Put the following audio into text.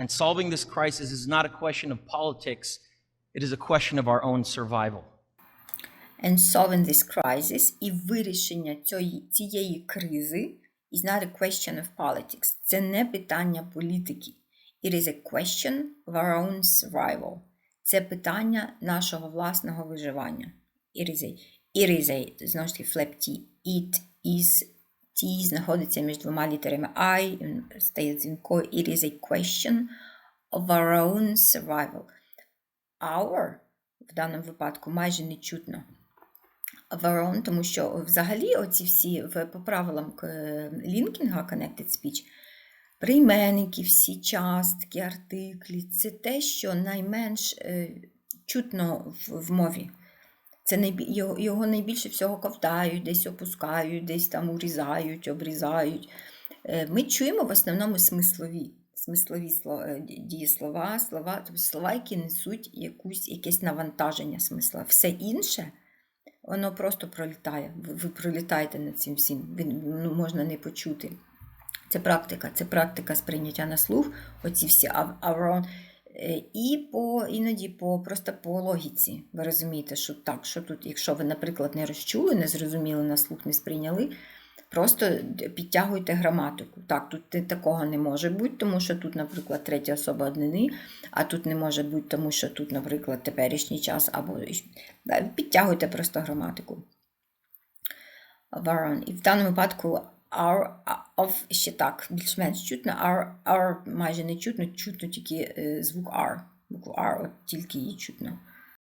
And solving this crisis is not a question of politics, it is a question of our own survival. And solving this crisis і вирішення цієї, цієї кризи is not a question of politics. Це не питання політики. It is a question of our own survival. Це питання нашого власного виживання. It is a, it is a, знову ж таки, flap T. It is, T знаходиться між двома літерами I, стає дзвінкою. It is a question of our own survival. Our в даному випадку майже не чутно. Varone, тому що взагалі оці всі по правилам лінкінга Connected Speech, прийменники, всі частки, артиклі це те, що найменш е, чутно в мові. Це його, найбільше всього ковтають, десь опускають, десь там урізають, обрізають. Е, Ми чуємо в основному смислові, смислові сло- е, дієслова, слова, тобто слова, які несуть якусь, якесь навантаження смисла. Все інше воно просто пролітає. Ви, ви пролітаєте над цим всім. Він, ну, можна не почути. Це практика, це практика сприйняття на слух, оці всі ав- аврон. Е, І по іноді по просто по логіці. Ви розумієте, що так, що тут, якщо ви, наприклад, не розчули, не зрозуміли на слух, не сприйняли, просто підтягуйте граматику. Так, тут такого не може бути, тому що тут, наприклад, третя особа однини, а тут не може бути, тому що тут, наприклад, теперішній час, або підтягуйте просто граматику. Varon. І в даному випадку а- of ще так, більш-менш чутно, ар ар майже не чутно, чутно тільки е, звук R. Букву R, от тільки її чутно.